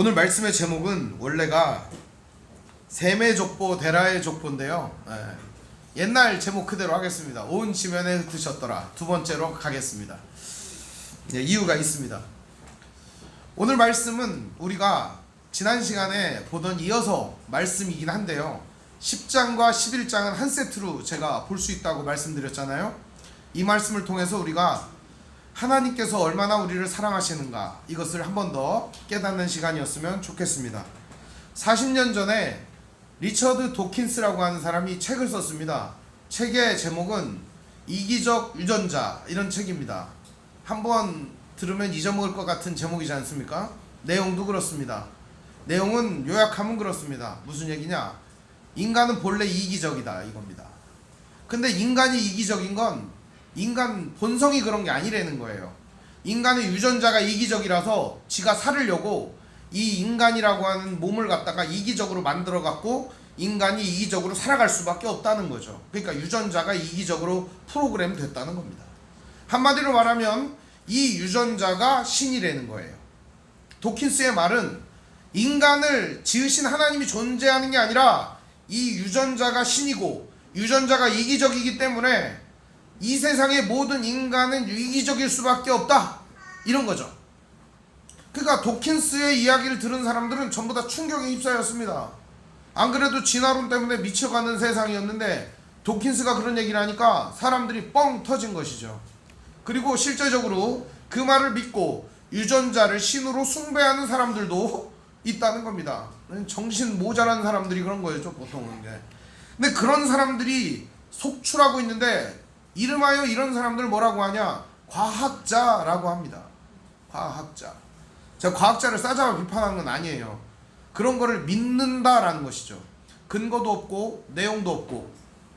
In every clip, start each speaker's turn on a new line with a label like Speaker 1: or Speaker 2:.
Speaker 1: 오늘 말씀의 제목은 원래가 셈의 족보 데라의 족보인데요. 예, 옛날 제목 그대로 하겠습니다. 온 지면에 흩으셨더라. 두 번째로 가겠습니다. 예, 이유가 있습니다. 오늘 말씀은 우리가 지난 시간에 보던 이어서 말씀이긴 한데요. 10장과 11장은 한 세트로 제가 볼 수 있다고 말씀드렸잖아요. 이 말씀을 통해서 우리가 하나님께서 얼마나 우리를 사랑하시는가 이것을 한 번 더 깨닫는 시간이었으면 좋겠습니다. 40년 전에 리처드 도킨스라고 하는 사람이 책을 썼습니다. 책의 제목은 이기적 유전자 이런 책입니다. 한번 들으면 잊어먹을 것 같은 제목이지 않습니까? 내용도 그렇습니다. 내용은 요약하면 그렇습니다. 무슨 얘기냐? 인간은 본래 이기적이다 이겁니다. 근데 인간이 이기적인 건 인간 본성이 그런 게 아니라는 거예요. 인간의 유전자가 이기적이라서 지가 살으려고 이 인간이라고 하는 몸을 갖다가 이기적으로 만들어 갖고 인간이 이기적으로 살아갈 수밖에 없다는 거죠. 그러니까 유전자가 이기적으로 프로그램 됐다는 겁니다. 한마디로 말하면 이 유전자가 신이라는 거예요. 도킨스의 말은 인간을 지으신 하나님이 존재하는 게 아니라 이 유전자가 신이고 유전자가 이기적이기 때문에 이 세상의 모든 인간은 이기적일 수밖에 없다. 이런 거죠. 그러니까 도킨스의 이야기를 들은 사람들은 전부 다 충격에 휩싸였습니다. 안 그래도 진화론 때문에 미쳐가는 세상이었는데 도킨스가 그런 얘기를 하니까 사람들이 뻥 터진 것이죠. 그리고 실제적으로 그 말을 믿고 유전자를 신으로 숭배하는 사람들도 있다는 겁니다. 정신 모자란 사람들이 그런 거였죠, 보통은. 이제. 근데 그런 사람들이 속출하고 있는데 이름하여 이런 사람들 뭐라고 하냐? 과학자라고 합니다. 과학자. 제가 과학자를 싸잡아 비판한 건 아니에요. 그런 거를 믿는다라는 것이죠. 근거도 없고 내용도 없고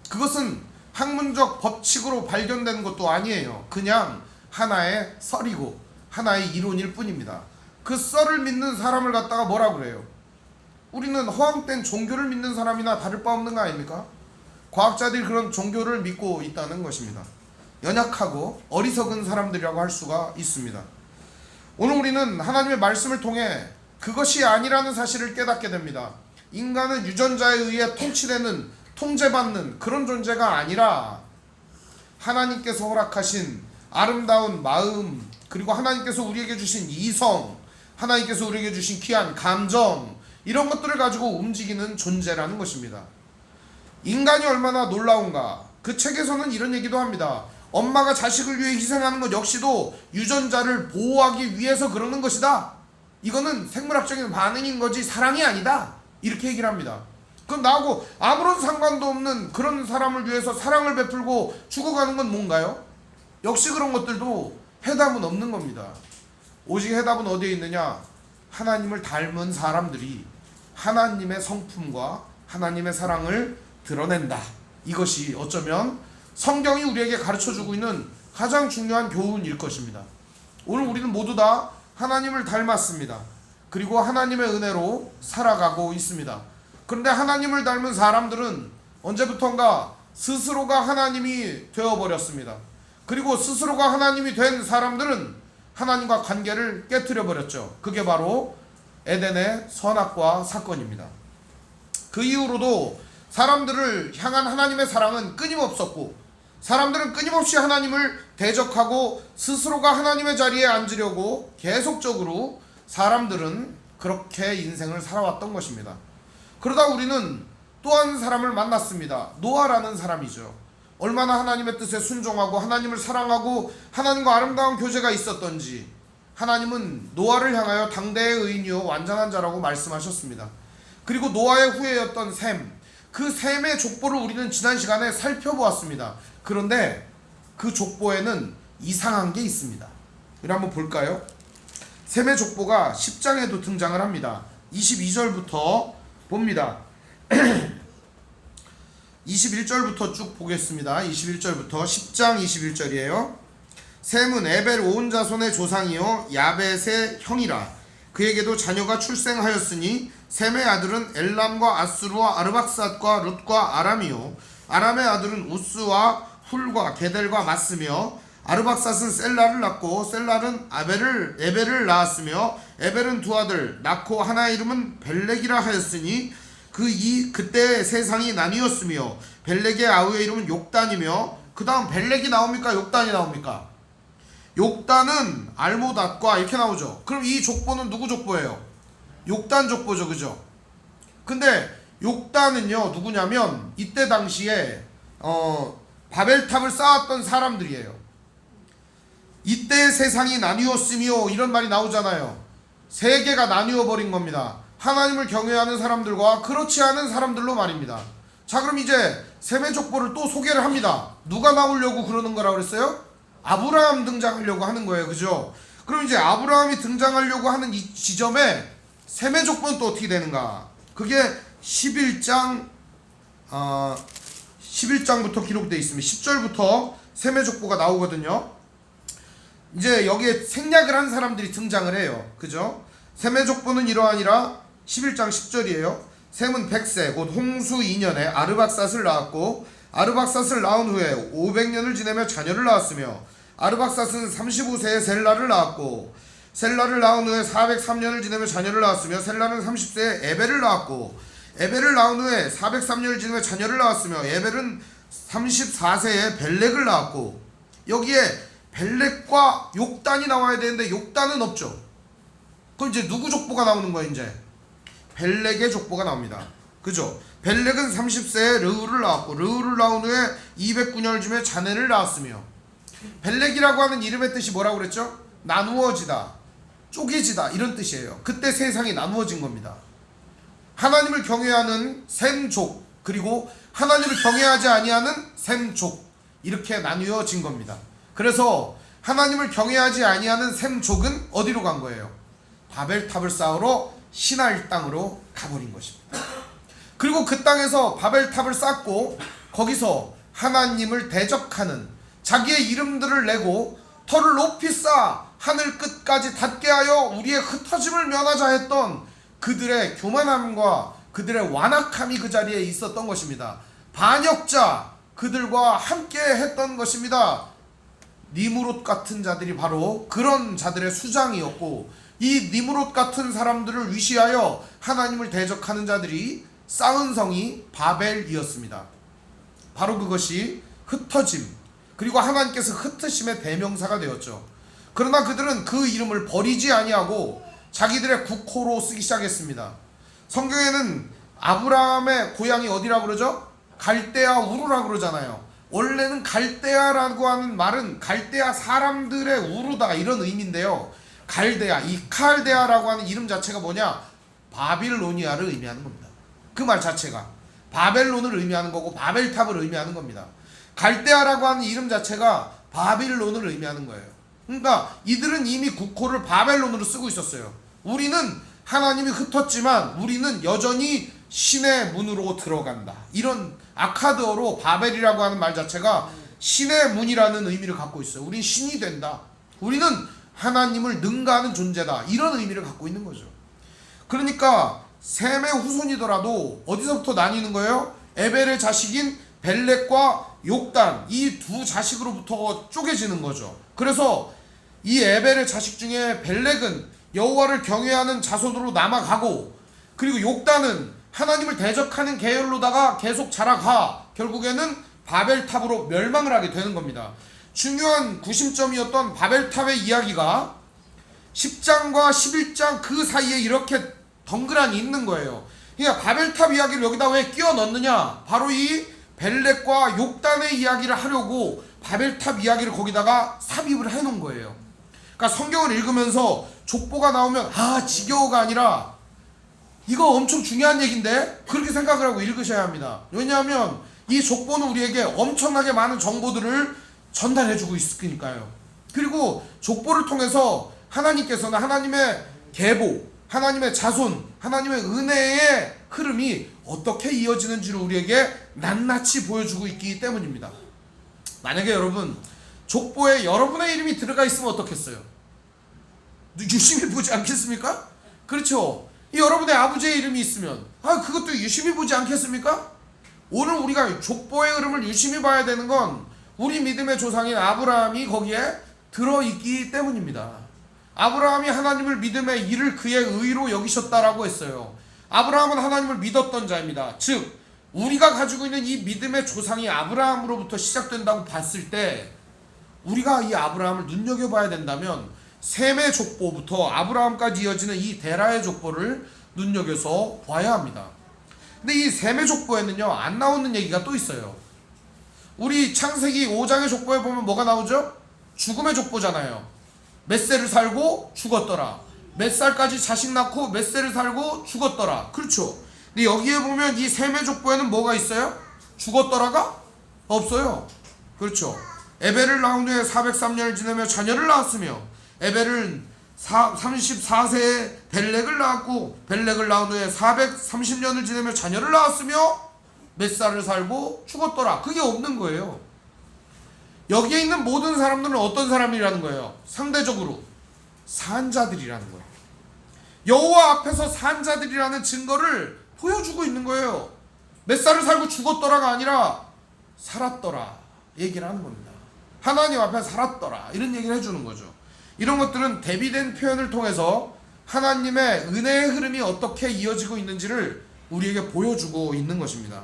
Speaker 1: 그것은 학문적 법칙으로 발견된 것도 아니에요. 그냥 하나의 썰이고 하나의 이론일 뿐입니다. 그 썰을 믿는 사람을 갖다가 뭐라 그래요? 우리는 허황된 종교를 믿는 사람이나 다를 바 없는 거 아닙니까? 과학자들이 그런 종교를 믿고 있다는 것입니다. 연약하고 어리석은 사람들이라고 할 수가 있습니다. 오늘 우리는 하나님의 말씀을 통해 그것이 아니라는 사실을 깨닫게 됩니다. 인간은 유전자에 의해 통치되는 통제받는 그런 존재가 아니라 하나님께서 허락하신 아름다운 마음 그리고 하나님께서 우리에게 주신 이성 하나님께서 우리에게 주신 귀한 감정 이런 것들을 가지고 움직이는 존재라는 것입니다. 인간이 얼마나 놀라운가. 그 책에서는 이런 얘기도 합니다. 엄마가 자식을 위해 희생하는 것 역시도 유전자를 보호하기 위해서 그러는 것이다. 이거는 생물학적인 반응인 거지 사랑이 아니다. 이렇게 얘기를 합니다. 그럼 나하고 아무런 상관도 없는 그런 사람을 위해서 사랑을 베풀고 죽어가는 건 뭔가요? 역시 그런 것들도 해답은 없는 겁니다. 오직 해답은 어디에 있느냐? 하나님을 닮은 사람들이 하나님의 성품과 하나님의 사랑을 드러낸다. 이것이 어쩌면 성경이 우리에게 가르쳐 주고 있는 가장 중요한 교훈일 것입니다. 오늘 우리는 모두 다 하나님을 닮았습니다. 그리고 하나님의 은혜로 살아가고 있습니다. 그런데 하나님을 닮은 사람들은 언제부턴가 스스로가 하나님이 되어버렸습니다. 그리고 스스로가 하나님이 된 사람들은 하나님과 관계를 깨뜨려 버렸죠. 그게 바로 에덴의 선악과 사건입니다. 그 이후로도 사람들을 향한 하나님의 사랑은 끊임없었고 사람들은 끊임없이 하나님을 대적하고 스스로가 하나님의 자리에 앉으려고 계속적으로 사람들은 그렇게 인생을 살아왔던 것입니다. 그러다 우리는 또 한 사람을 만났습니다. 노아라는 사람이죠. 얼마나 하나님의 뜻에 순종하고 하나님을 사랑하고 하나님과 아름다운 교제가 있었던지 하나님은 노아를 향하여 당대의 의인이요 완전한 자라고 말씀하셨습니다. 그리고 노아의 후예였던 셈, 그 셈의 족보를 우리는 지난 시간에 살펴보았습니다. 그런데 그 족보에는 이상한 게 있습니다. 우리 한번 볼까요? 셈의 족보가 10장에도 등장을 합니다. 22절부터 봅니다. 21절부터 쭉 보겠습니다. 21절부터 10장 21절이에요. 셈은 에벨 온 자손의 조상이요 야벳의 형이라 그에게도 자녀가 출생하였으니 셈의 아들은 엘람과 아수르와 아르박삿과 룻과 아람이요. 아람의 아들은 우스와 훌과 게델과 맞으며 아르박삿은 셀라를 낳고 셀라는 아벨을 에벨을 낳았으며 에벨은 두 아들 낳고 하나의 이름은 벨렉이라 하였으니 그 이 그때 세상이 나뉘었으며 벨렉의 아우의 이름은 욕단이며 그 다음 벨렉이 나옵니까? 욕단이 나옵니까? 욕단은 알모닷과 이렇게 나오죠. 그럼 이 족보는 누구 족보예요 욕단 족보죠 그죠 근데 욕단은요 누구냐면 이때 당시에 어 바벨탑을 쌓았던 사람들이에요 이때 세상이 나뉘었으며 이런 말이 나오잖아요 세계가 나뉘어 버린 겁니다. 하나님을 경외하는 사람들과 그렇지 않은 사람들로 말입니다. 자, 그럼 이제 셈의 족보를 또 소개를 합니다. 누가 나오려고 그러는 거라 그랬어요? 아브라함 등장하려고 하는 거예요. 그죠? 그럼 이제 아브라함이 등장하려고 하는 이 지점에 셈의 족보는 또 어떻게 되는가? 그게 11장 어 11장부터 기록되어 있습니다. 10절부터 셈의 족보가 나오거든요. 이제 여기에 생략을 한 사람들이 등장을 해요. 그죠? 셈의 족보는 이러하니라 11장 10절이에요. 셈은 100세 곧 홍수 2년에 아르박삿을 낳았고 아르박삿을 낳은 후에 500년을 지내며 자녀를 낳았으며 아르박삿은 35세에 셀라를 낳았고 셀라를 낳은 후에 403년을 지내며 자녀를 낳았으며 셀라는 30세에 에벨을 낳았고 에벨을 낳은 후에 403년을 지내며 자녀를 낳았으며 에벨은 34세에 벨렉을 낳았고 여기에 벨렉과 욕단이 나와야 되는데 욕단은 없죠. 그럼 이제 누구 족보가 나오는 거야 이제? 벨렉의 족보가 나옵니다. 그죠? 벨렉은 30세에 르우를 낳았고 르우를 낳은 후에 209년을 지며 자네를 낳았으며 벨렉이라고 하는 이름의 뜻이 뭐라고 그랬죠? 나누어지다, 쪼개지다 이런 뜻이에요. 그때 세상이 나누어진 겁니다. 하나님을 경외하는 셈족 그리고 하나님을 경외하지 아니하는 셈족 이렇게 나뉘어진 겁니다. 그래서 하나님을 경외하지 아니하는 셈족은 어디로 간 거예요? 바벨탑을 쌓으러 신할 땅으로 가버린 것입니다. 그리고 그 땅에서 바벨탑을 쌓고 거기서 하나님을 대적하는 자기의 이름들을 내고 털을 높이 쌓아 하늘 끝까지 닿게 하여 우리의 흩어짐을 면하자 했던 그들의 교만함과 그들의 완악함이 그 자리에 있었던 것입니다. 반역자 그들과 함께 했던 것입니다. 니무롯 같은 자들이 바로 그런 자들의 수장이었고 이 니무롯 같은 사람들을 위시하여 하나님을 대적하는 자들이 쌓은 성이 바벨이었습니다. 바로 그것이 흩어짐 그리고 하나님께서 흩으심의 대명사가 되었죠. 그러나 그들은 그 이름을 버리지 아니하고 자기들의 국호로 쓰기 시작했습니다. 성경에는 아브라함의 고향이 어디라고 그러죠? 갈대아 우르라고 그러잖아요. 원래는 갈대아라고 하는 말은 갈대아 사람들의 우르다 이런 의미인데요. 갈대아, 이 칼데아라고 하는 이름 자체가 뭐냐? 바빌로니아를 의미하는 겁니다. 그 말 자체가 바벨론을 의미하는 거고 바벨탑을 의미하는 겁니다. 갈대아라고 하는 이름 자체가 바빌론을 의미하는 거예요. 그러니까 이들은 이미 국호를 바벨론으로 쓰고 있었어요. 우리는 하나님이 흩었지만 우리는 여전히 신의 문으로 들어간다. 이런 아카드어로 바벨이라고 하는 말 자체가 신의 문이라는 의미를 갖고 있어요. 우린 신이 된다. 우리는 하나님을 능가하는 존재다. 이런 의미를 갖고 있는 거죠. 그러니까 셈의 후손이더라도 어디서부터 나뉘는 거예요? 에벨의 자식인 벨렉과 욕단 이 두 자식으로부터 쪼개지는 거죠. 그래서 이 에벨의 자식 중에 벨렉은 여호와를 경외하는 자손으로 남아가고 그리고 욕단은 하나님을 대적하는 계열로다가 계속 자라가 결국에는 바벨탑으로 멸망을 하게 되는 겁니다. 중요한 구심점이었던 바벨탑의 이야기가 10장과 11장 그 사이에 이렇게 덩그러니 있는 거예요. 그러니까 바벨탑 이야기를 여기다 왜 끼워 넣느냐? 바로 이 벨렉과 욕단의 이야기를 하려고 바벨탑 이야기를 거기다가 삽입을 해 놓은 거예요. 그러니까 성경을 읽으면서 족보가 나오면 아 지겨워가 아니라 이거 엄청 중요한 얘기인데 그렇게 생각을 하고 읽으셔야 합니다. 왜냐하면 이 족보는 우리에게 엄청나게 많은 정보들을 전달해주고 있으니까요. 그리고 족보를 통해서 하나님께서는 하나님의 계보, 하나님의 자손, 하나님의 은혜의 흐름이 어떻게 이어지는지를 우리에게 낱낱이 보여주고 있기 때문입니다. 만약에 여러분 족보에 여러분의 이름이 들어가 있으면 어떻겠어요? 유심히 보지 않겠습니까? 그렇죠. 이 여러분의 아버지의 이름이 있으면 아 그것도 유심히 보지 않겠습니까? 오늘 우리가 족보의 흐름을 유심히 봐야 되는 건 우리 믿음의 조상인 아브라함이 거기에 들어 있기 때문입니다. 아브라함이 하나님을 믿음에 이를 그의 의로 여기셨다라고 했어요. 아브라함은 하나님을 믿었던 자입니다. 즉 우리가 가지고 있는 이 믿음의 조상이 아브라함으로부터 시작된다고 봤을 때 우리가 이 아브라함을 눈여겨봐야 된다면 셈의 족보부터 아브라함까지 이어지는 이 데라의 족보를 눈여겨서 봐야 합니다. 근데 이 셈의 족보에는요 안 나오는 얘기가 또 있어요. 우리 창세기 5장의 족보에 보면 뭐가 나오죠? 죽음의 족보잖아요. 몇 세를 살고 죽었더라. 몇 살까지 자식 낳고 몇 세를 살고 죽었더라. 그렇죠. 근데 여기에 보면 이 셈의 족보에는 뭐가 있어요? 죽었더라가 없어요. 그렇죠. 에벨을 낳은 후에 403년을 지내며 자녀를 낳았으며 에벨은 34세에 벨렉을 낳았고 벨렉을 낳은 후에 430년을 지내며 자녀를 낳았으며 몇 살을 살고 죽었더라. 그게 없는 거예요. 여기에 있는 모든 사람들은 어떤 사람이라는 거예요? 상대적으로 산자들이라는 거예요. 여호와 앞에서 산 자들이라는 증거를 보여주고 있는 거예요. 몇 살을 살고 죽었더라가 아니라 살았더라 얘기를 하는 겁니다. 하나님 앞에 살았더라 이런 얘기를 해주는 거죠. 이런 것들은 대비된 표현을 통해서 하나님의 은혜의 흐름이 어떻게 이어지고 있는지를 우리에게 보여주고 있는 것입니다.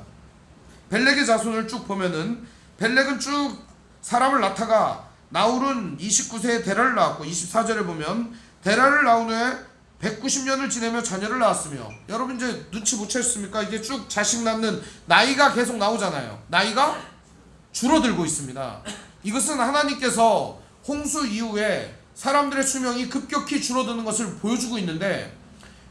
Speaker 1: 벨렉의 자손을 쭉 보면은 벨렉은 쭉 사람을 낳다가 나울은 29세에 데라를 낳았고 24절에 보면 데라를 낳은 후에 190년을 지내며 자녀를 낳았으며 여러분 이제 눈치 못 채셨습니까? 이게 쭉 자식 낳는 나이가 계속 나오잖아요. 나이가 줄어들고 있습니다. 이것은 하나님께서 홍수 이후에 사람들의 수명이 급격히 줄어드는 것을 보여주고 있는데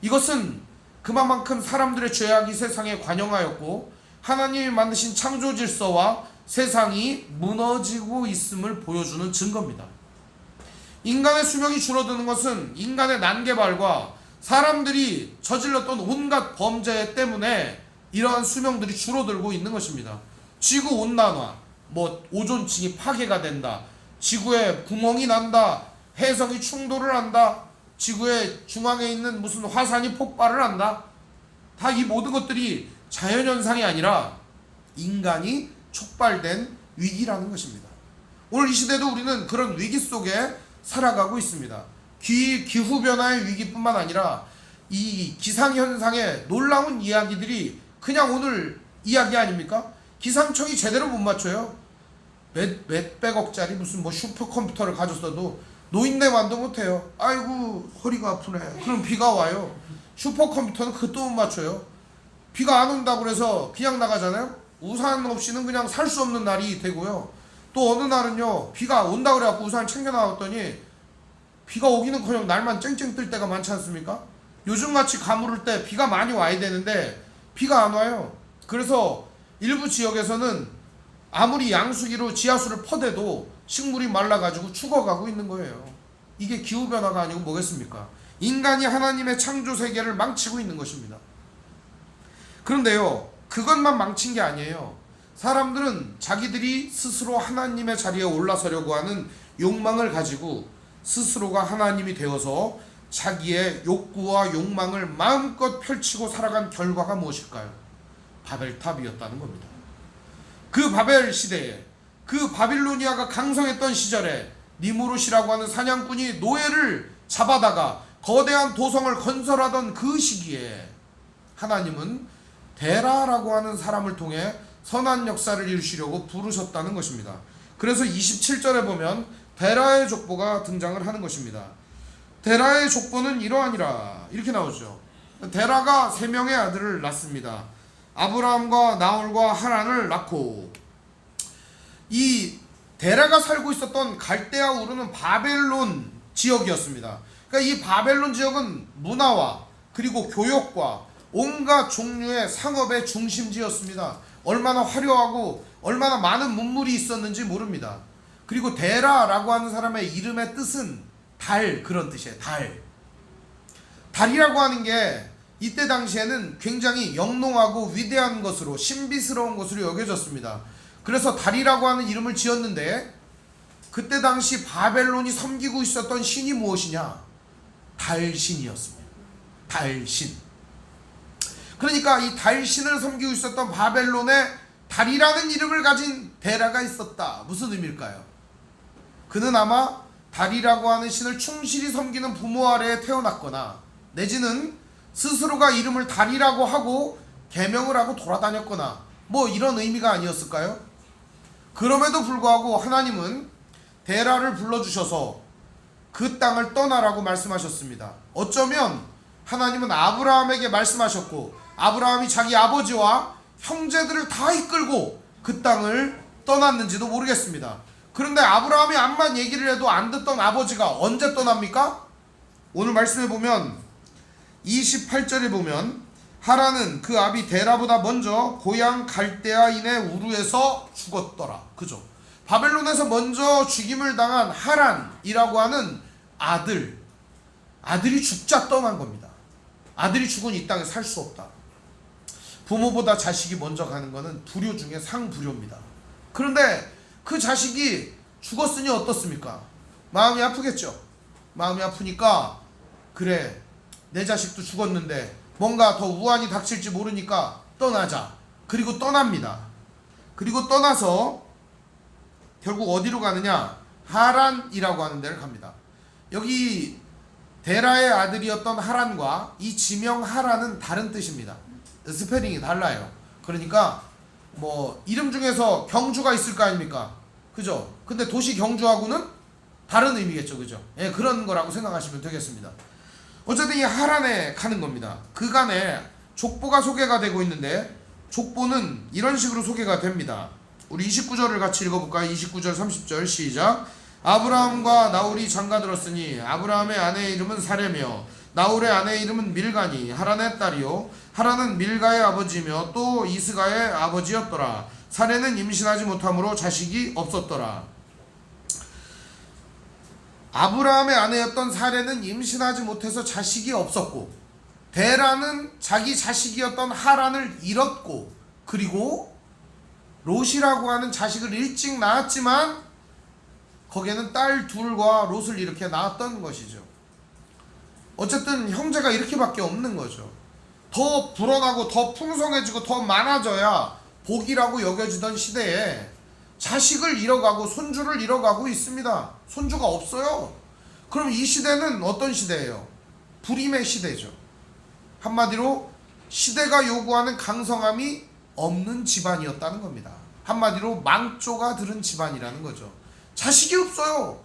Speaker 1: 이것은 그만큼 사람들의 죄악이 세상에 관영하였고 하나님이 만드신 창조 질서와 세상이 무너지고 있음을 보여주는 증거입니다. 인간의 수명이 줄어드는 것은 인간의 난개발과 사람들이 저질렀던 온갖 범죄 때문에 이러한 수명들이 줄어들고 있는 것입니다. 지구 온난화, 뭐 오존층이 파괴가 된다, 지구에 구멍이 난다, 해성이 충돌을 한다, 지구의 중앙에 있는 무슨 화산이 폭발을 한다. 다 이 모든 것들이 자연현상이 아니라 인간이 촉발된 위기라는 것입니다. 오늘 이 시대도 우리는 그런 위기 속에 살아가고 있습니다. 기, 기후변화의 위기뿐만 아니라 이 기상현상의 놀라운 이야기들이 그냥 오늘 이야기 아닙니까? 기상청이 제대로 못 맞춰요. 몇, 몇백억짜리 무슨 뭐 슈퍼컴퓨터를 가졌어도 노인네 만도 못해요. 아이고 허리가 아프네. 그럼 비가 와요. 슈퍼컴퓨터는 그것도 못 맞춰요. 비가 안 온다고 그래서 그냥 나가잖아요. 우산 없이는 그냥 살 수 없는 날이 되고요. 또 어느 날은요 비가 온다 그래갖고 우산 챙겨 나왔더니 비가 오기는커녕 날만 쨍쨍 뜰 때가 많지 않습니까? 요즘같이 가물을 때 비가 많이 와야 되는데 비가 안 와요. 그래서 일부 지역에서는 아무리 양수기로 지하수를 퍼대도 식물이 말라가지고 죽어가고 있는 거예요. 이게 기후변화가 아니고 뭐겠습니까? 인간이 하나님의 창조 세계를 망치고 있는 것입니다. 그런데요, 그것만 망친 게 아니에요. 사람들은 자기들이 스스로 하나님의 자리에 올라서려고 하는 욕망을 가지고 스스로가 하나님이 되어서 자기의 욕구와 욕망을 마음껏 펼치고 살아간 결과가 무엇일까요? 바벨탑이었다는 겁니다. 그 바벨 시대에 그 바빌로니아가 강성했던 시절에 니무롯이라고 하는 사냥꾼이 노예를 잡아다가 거대한 도성을 건설하던 그 시기에 하나님은 데라라고 하는 사람을 통해 선한 역사를 이루시려고 부르셨다는 것입니다. 그래서 27절에 보면 데라의 족보가 등장을 하는 것입니다. 데라의 족보는 이러하니라 이렇게 나오죠. 데라가 세 명의 아들을 낳습니다. 아브라함과 나홀과 하란을 낳고 이 데라가 살고 있었던 갈대아 우르는 바벨론 지역이었습니다. 그러니까 이 바벨론 지역은 문화와 그리고 교역과 온갖 종류의 상업의 중심지였습니다. 얼마나 화려하고 얼마나 많은 문물이 있었는지 모릅니다. 그리고 데라라고 하는 사람의 이름의 뜻은 달 그런 뜻이에요. 달. 달이라고 하는 게 이때 당시에는 굉장히 영롱하고 위대한 것으로 신비스러운 것으로 여겨졌습니다. 그래서 달이라고 하는 이름을 지었는데 그때 당시 바벨론이 섬기고 있었던 신이 무엇이냐? 달신이었습니다. 달신. 그러니까 이 달신을 섬기고 있었던 바벨론에 달이라는 이름을 가진 데라가 있었다. 무슨 의미일까요? 그는 아마 달이라고 하는 신을 충실히 섬기는 부모 아래에 태어났거나 내지는 스스로가 이름을 달이라고 하고 개명을 하고 돌아다녔거나 뭐 이런 의미가 아니었을까요? 그럼에도 불구하고 하나님은 데라를 불러주셔서 그 땅을 떠나라고 말씀하셨습니다. 어쩌면 하나님은 아브라함에게 말씀하셨고 아브라함이 자기 아버지와 형제들을 다 이끌고 그 땅을 떠났는지도 모르겠습니다. 그런데 아브라함이 암만 얘기를 해도 안 듣던 아버지가 언제 떠납니까? 오늘 말씀해 보면 28절에 보면 하라는 그 아비 데라보다 먼저 고향 갈대아인의 우르에서 죽었더라. 그죠? 바벨론에서 먼저 죽임을 당한 하란이라고 하는 아들 아들이 죽자 떠난 겁니다. 아들이 죽은 이 땅에 살 수 없다. 부모보다 자식이 먼저 가는 것은 불효 중에 상불효입니다. 그런데 그 자식이 죽었으니 어떻습니까? 마음이 아프겠죠. 마음이 아프니까 그래 내 자식도 죽었는데 뭔가 더 우환이 닥칠지 모르니까 떠나자. 그리고 떠납니다. 그리고 떠나서 결국 어디로 가느냐? 하란이라고 하는 데를 갑니다. 여기 데라의 아들이었던 하란과 이 지명 하란은 다른 뜻입니다. 스페링이 달라요. 그러니까 뭐 이름 중에서 경주가 있을 거 아닙니까? 그죠? 근데 도시 경주하고는 다른 의미겠죠. 그죠? 예, 그런 거라고 생각하시면 되겠습니다. 어쨌든 이 하란에 가는 겁니다. 그간에 족보가 소개가 되고 있는데 족보는 이런 식으로 소개가 됩니다. 우리 29절을 같이 읽어볼까요? 29절 30절 시작 아브라함과 나홀이 장가들었으니 아브라함의 아내의 이름은 사레며 나홀의 아내의 이름은 밀가니 하란의 딸이요. 하란은 밀가의 아버지며 또 이스가의 아버지였더라. 사레는 임신하지 못하므로 자식이 없었더라. 아브라함의 아내였던 사레는 임신하지 못해서 자식이 없었고 데라는 자기 자식이었던 하란을 잃었고 그리고 롯이라고 하는 자식을 일찍 낳았지만 거기에는 딸 둘과 롯을 이렇게 낳았던 것이죠. 어쨌든 형제가 이렇게밖에 없는 거죠. 더 불어나고 더 풍성해지고 더 많아져야 복이라고 여겨지던 시대에 자식을 잃어가고 손주를 잃어가고 있습니다. 손주가 없어요. 그럼 이 시대는 어떤 시대예요? 불임의 시대죠. 한마디로 시대가 요구하는 강성함이 없는 집안이었다는 겁니다. 한마디로 망조가 들은 집안이라는 거죠. 자식이 없어요.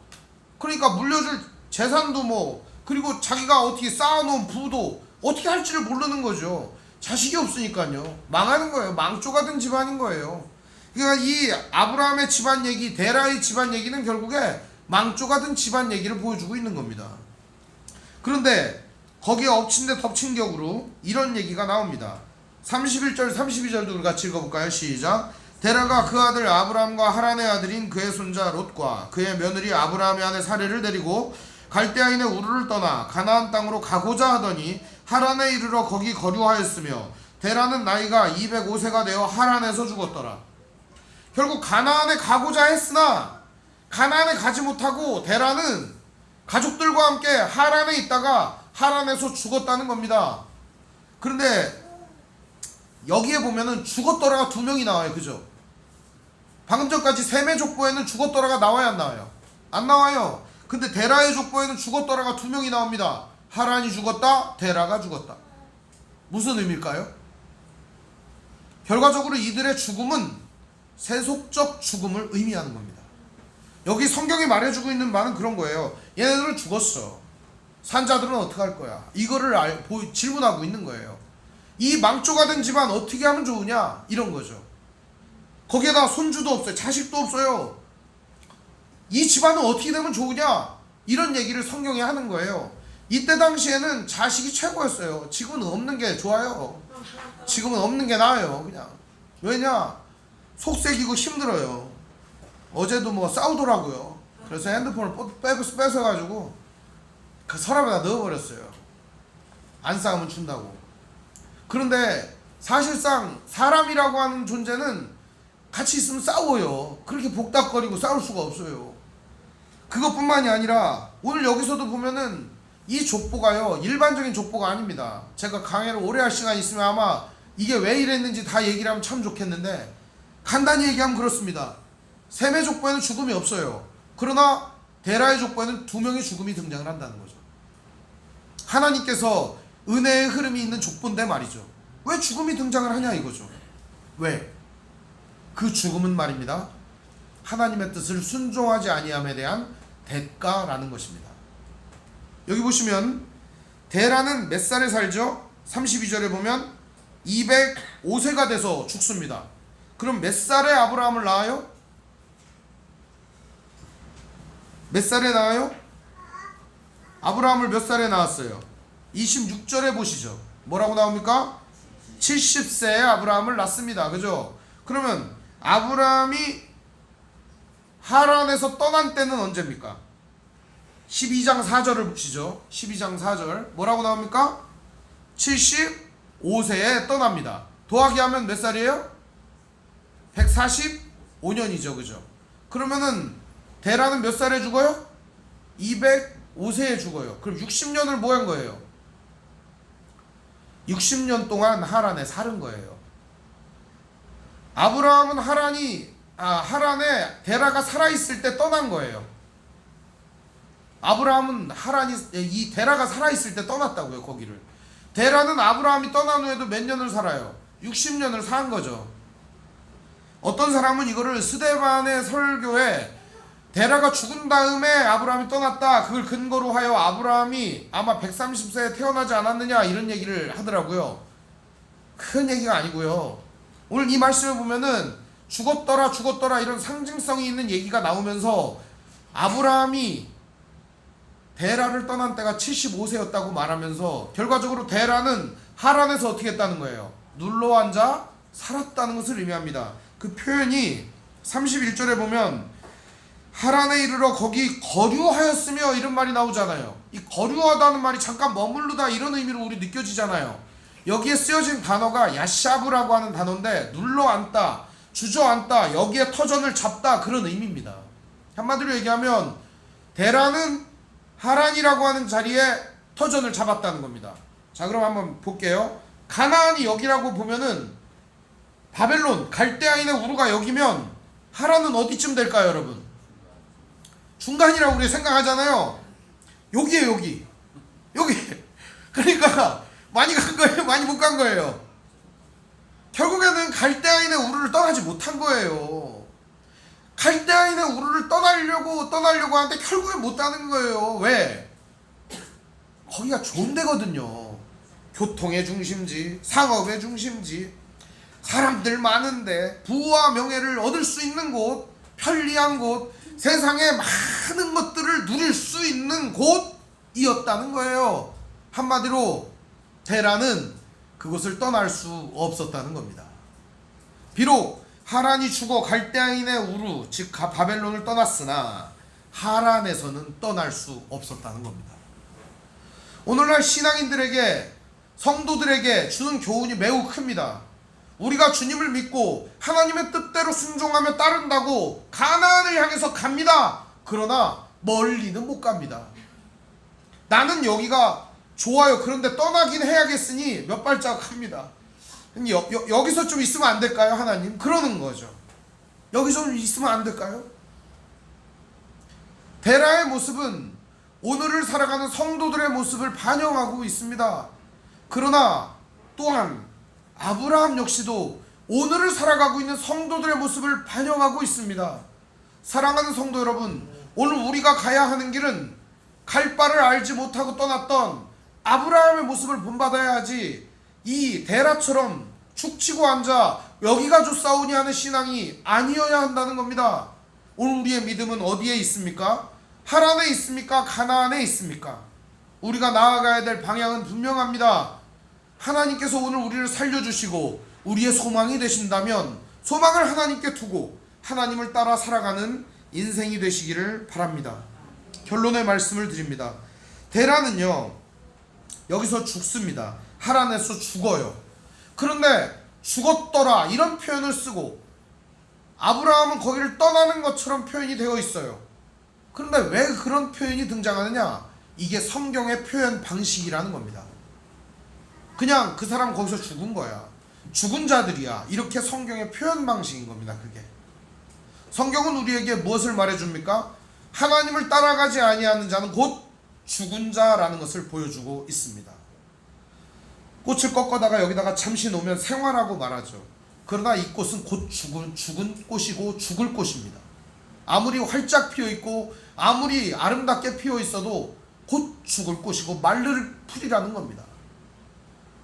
Speaker 1: 그러니까 물려줄 재산도 뭐 그리고 자기가 어떻게 쌓아놓은 부도 어떻게 할지를 모르는 거죠. 자식이 없으니까요. 망하는 거예요. 망조가 든 집안인 거예요. 그러니까 이 아브라함의 집안 얘기, 데라의 집안 얘기는 결국에 망조가 든 집안 얘기를 보여주고 있는 겁니다. 그런데 거기에 엎친 데 덮친 격으로 이런 얘기가 나옵니다. 31절 32절도 우리 같이 읽어볼까요? 시작 데라가 그 아들 아브라함과 하란의 아들인 그의 손자 롯과 그의 며느리 아브라함의 아내 사례를 데리고 갈대아인의 우르를 떠나 가나안 땅으로 가고자 하더니 하란에 이르러 거기 거류하였으며 데라는 나이가 205세가 되어 하란에서 죽었더라. 결국 가나안에 가고자 했으나 가나안에 가지 못하고 데라는 가족들과 함께 하란에 있다가 하란에서 죽었다는 겁니다. 그런데 여기에 보면은 죽었더라가 두 명이 나와요. 그죠? 방금 전까지 셈의 족보에는 죽었더라가 나와야 안 나와요? 안 나와요. 근데 데라의 족보에는 죽었더라가 두 명이 나옵니다. 하란이 죽었다, 데라가 죽었다. 무슨 의미일까요? 결과적으로 이들의 죽음은 세속적 죽음을 의미하는 겁니다. 여기 성경이 말해주고 있는 말은 그런 거예요. 얘네들은 죽었어. 산자들은 어떻게 할 거야? 이거를 질문하고 있는 거예요. 이 망조가 된 집안 어떻게 하면 좋으냐? 이런 거죠. 거기에다 손주도 없어요. 자식도 없어요. 이 집안은 어떻게 되면 좋으냐? 이런 얘기를 성경이 하는 거예요. 이때 당시에는 자식이 최고였어요. 지금은 없는 게 좋아요. 지금은 없는 게 나아요. 그냥. 왜냐? 속색이고 힘들어요. 어제도 뭐 싸우더라고요. 그래서 핸드폰을 뺏- 뺏어가지고 그 서랍에다 넣어버렸어요. 안 싸우면 준다고. 그런데 사실상 사람이라고 하는 존재는 같이 있으면 싸워요. 그렇게 복닥거리고 싸울 수가 없어요. 그것뿐만이 아니라 오늘 여기서도 보면은 이 족보가요 일반적인 족보가 아닙니다. 제가 강의를 오래 할 시간 이 있으면 아마 이게 왜 이랬는지 다 얘기를 하면 참 좋겠는데 간단히 얘기하면 그렇습니다. 셈의 족보에는 죽음이 없어요. 그러나 데라의 족보에는 두 명의 죽음이 등장을 한다는 거죠. 하나님께서 은혜의 흐름이 있는 족보인데 말이죠. 왜 죽음이 등장을 하냐 이거죠. 왜? 그 죽음은 말입니다. 하나님의 뜻을 순종하지 아니함에 대한 대가라는 것입니다. 여기 보시면 데라는 몇 살에 살죠? 32절에 보면 205세가 돼서 죽습니다. 그럼 몇 살에 아브라함을 낳아요? 몇 살에 낳아요? 아브라함을 몇 살에 낳았어요? 26절에 보시죠. 뭐라고 나옵니까? 70세에 아브라함을 낳습니다. 그죠? 그러면 아브라함이 하란에서 떠난 때는 언제입니까? 12장 4절을 보시죠. 12장 4절. 뭐라고 나옵니까? 75세에 떠납니다. 더하기 하면 몇 살이에요? 145년이죠. 그죠? 그러면은 대라는 몇 살에 죽어요? 205세에 죽어요. 그럼 60년을 뭐 한 거예요? 60년 동안 하란에 살은 거예요. 아브라함은 하란이 아 하란에 데라가 살아 있을 때 떠난 거예요. 아브라함은 하란이 이 데라가 살아 있을 때 떠났다고요 거기를. 데라는 아브라함이 떠난 후에도 몇 년을 살아요? 60년을 산 거죠. 어떤 사람은 이거를 스데반의 설교에 데라가 죽은 다음에 아브라함이 떠났다. 그걸 근거로 하여 아브라함이 아마 130세에 태어나지 않았느냐 이런 얘기를 하더라고요. 큰 얘기가 아니고요. 오늘 이 말씀을 보면은 죽었더라 죽었더라 이런 상징성이 있는 얘기가 나오면서 아브라함이 데라를 떠난 때가 75세였다고 말하면서 결과적으로 데라는 하란에서 어떻게 했다는 거예요? 눌러 앉아 살았다는 것을 의미합니다. 그 표현이 31절에 보면 하란에 이르러 거기 거류하였으며 이런 말이 나오잖아요. 이 거류하다는 말이 잠깐 머무르다 이런 의미로 우리 느껴지잖아요. 여기에 쓰여진 단어가 야샤브라고 하는 단어인데 눌러 앉다, 주저앉다, 여기에 터전을 잡다 그런 의미입니다. 한마디로 얘기하면 데라는 하란이라고 하는 자리에 터전을 잡았다는 겁니다. 자, 그럼 한번 볼게요. 가나안이 여기라고 보면은 바벨론, 갈대아인의 우루가 여기면 하란은 어디쯤 될까요, 여러분? 중간이라고 우리 생각하잖아요. 여기에 여기. 여기. 그러니까 많이 간 거예요? 많이 못 간 거예요? 결국에는 갈대아인의 우르를 떠나지 못한 거예요. 갈대아인의 우르를 떠나려고 떠나려고 하는데 결국에 못 가는 거예요. 왜? 거기가 좋은 데거든요. 교통의 중심지, 상업의 중심지, 사람들 많은데 부와 명예를 얻을 수 있는 곳, 편리한 곳, 세상의 많은 것들을 누릴 수 있는 곳이었다는 거예요. 한마디로 테라는 그곳을 떠날 수 없었다는 겁니다. 비록 하란이 죽어 갈대아인의 우루 즉 가- 바벨론을 떠났으나 하란에서는 떠날 수 없었다는 겁니다. 오늘날 신앙인들에게 성도들에게 주는 교훈이 매우 큽니다. 우리가 주님을 믿고 하나님의 뜻대로 순종하며 따른다고 가나안을 향해서 갑니다. 그러나 멀리는 못 갑니다. 나는 여기가 좋아요. 그런데 떠나긴 해야겠으니 몇 발자국 합니다. 여, 여, 여기서 좀 있으면 안 될까요, 하나님? 그러는 거죠. 여기서 좀 있으면 안 될까요? 데라의 모습은 오늘을 살아가는 성도들의 모습을 반영하고 있습니다. 그러나 또한 아브라함 역시도 오늘을 살아가고 있는 성도들의 모습을 반영하고 있습니다. 사랑하는 성도 여러분, 오늘 우리가 가야 하는 길은 갈 바를 알지 못하고 떠났던 아브라함의 모습을 본받아야 하지 이 데라처럼 축치고 앉아 여기가 좋사오니 하는 신앙이 아니어야 한다는 겁니다. 오늘 우리의 믿음은 어디에 있습니까? 하란에 있습니까? 가나안에 있습니까? 우리가 나아가야 될 방향은 분명합니다. 하나님께서 오늘 우리를 살려주시고 우리의 소망이 되신다면 소망을 하나님께 두고 하나님을 따라 살아가는 인생이 되시기를 바랍니다. 결론의 말씀을 드립니다. 데라는요 여기서 죽습니다. 하란에서 죽어요. 그런데 죽었더라 이런 표현을 쓰고 아브라함은 거기를 떠나는 것처럼 표현이 되어 있어요. 그런데 왜 그런 표현이 등장하느냐? 이게 성경의 표현 방식이라는 겁니다. 그냥 그 사람 거기서 죽은 거야. 죽은 자들이야. 이렇게 성경의 표현 방식인 겁니다. 그게. 성경은 우리에게 무엇을 말해 줍니까? 하나님을 따라가지 아니하는 자는 곧 죽은 자라는 것을 보여주고 있습니다. 꽃을 꺾어다가 여기다가 잠시 놓으면 생화라고 말하죠. 그러나 이 꽃은 곧 죽은 죽은 꽃이고 죽을 꽃입니다. 아무리 활짝 피어 있고 아무리 아름답게 피어 있어도 곧 죽을 꽃이고 말를 풀이라는 겁니다.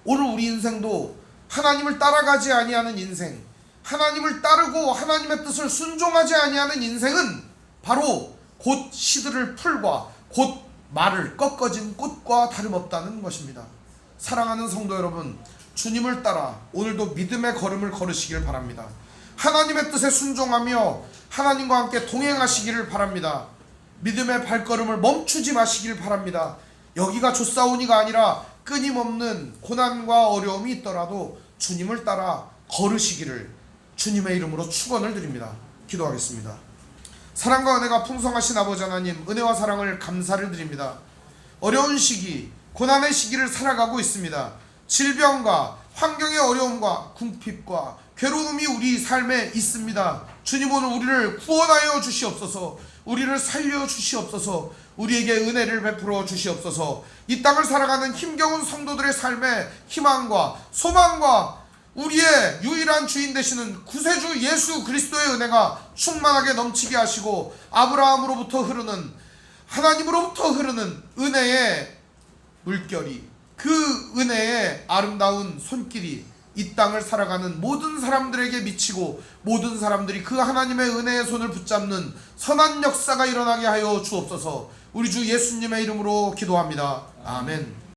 Speaker 1: 오늘 우리 인생도 하나님을 따라가지 아니하는 인생, 하나님을 따르고 하나님의 뜻을 순종하지 아니하는 인생은 바로 곧 시들을 풀과 곧 말을 꺾어진 꽃과 다름없다는 것입니다. 사랑하는 성도 여러분, 주님을 따라 오늘도 믿음의 걸음을 걸으시길 바랍니다. 하나님의 뜻에 순종하며 하나님과 함께 동행하시기를 바랍니다. 믿음의 발걸음을 멈추지 마시길 바랍니다. 여기가 조사오니가 아니라 끊임없는 고난과 어려움이 있더라도 주님을 따라 걸으시기를 주님의 이름으로 축원을 드립니다. 기도하겠습니다. 사랑과 은혜가 풍성하신 아버지 하나님 은혜와 사랑을 감사를 드립니다. 어려운 시기, 고난의 시기를 살아가고 있습니다. 질병과 환경의 어려움과 궁핍과 괴로움이 우리 삶에 있습니다. 주님 오늘 우리를 구원하여 주시옵소서. 우리를 살려 주시옵소서. 우리에게 은혜를 베풀어 주시옵소서. 이 땅을 살아가는 힘겨운 성도들의 삶에 희망과 소망과 우리의 유일한 주인 되시는 구세주 예수 그리스도의 은혜가 충만하게 넘치게 하시고 아브라함으로부터 흐르는 하나님으로부터 흐르는 은혜의 물결이 그 은혜의 아름다운 손길이 이 땅을 살아가는 모든 사람들에게 미치고 모든 사람들이 그 하나님의 은혜의 손을 붙잡는 선한 역사가 일어나게 하여 주옵소서 우리 주 예수님의 이름으로 기도합니다. 아멘.